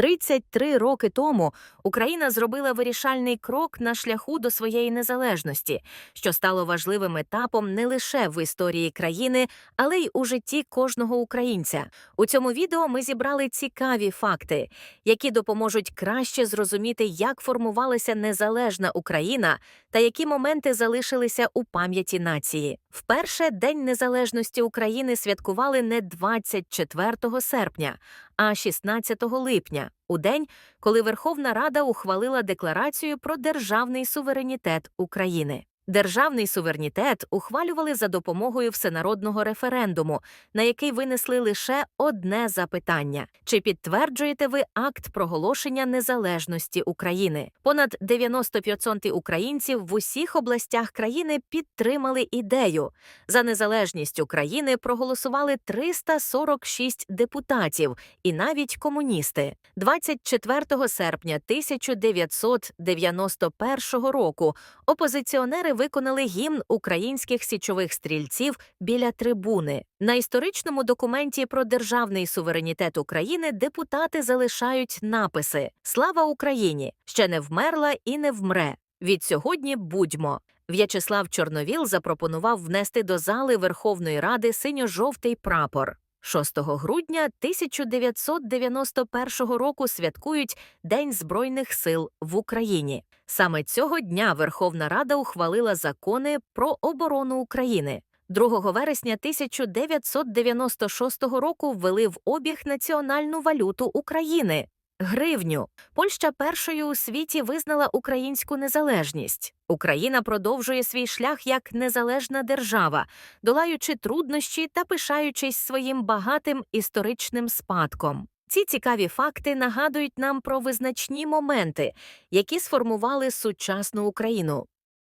33 роки тому Україна зробила вирішальний крок на шляху до своєї незалежності, що стало важливим етапом не лише в історії країни, але й у житті кожного українця. У цьому відео ми зібрали цікаві факти, які допоможуть краще зрозуміти, як формувалася незалежна Україна та які моменти залишилися у пам'яті нації. Вперше День Незалежності України святкували не 24 серпня, а 16 липня, у день, коли Верховна Рада ухвалила декларацію про державний суверенітет України. Державний суверенітет ухвалювали за допомогою всенародного референдуму, на який винесли лише одне запитання: чи підтверджуєте ви акт проголошення незалежності України? Понад 90% українців в усіх областях країни підтримали ідею. За незалежність України проголосували 346 депутатів і навіть комуністи. 24 серпня 1991 року опозиціонери виконали гімн українських січових стрільців біля трибуни. На історичному документі про державний суверенітет України депутати залишають написи Слава Україні! Ще не вмерла і не вмре. Від сьогодні будьмо. В'ячеслав Чорновіл запропонував внести до зали Верховної Ради синьо-жовтий прапор. 6 грудня 1991 року святкують День Збройних сил в Україні. Саме цього дня Верховна Рада ухвалила закони про оборону України. 2 вересня 1996 року ввели в обіг національну валюту України гривню. Польща першою у світі визнала українську незалежність. Україна продовжує свій шлях як незалежна держава, долаючи труднощі та пишаючись своїм багатим історичним спадком. Ці цікаві факти нагадують нам про визначні моменти, які сформували сучасну Україну.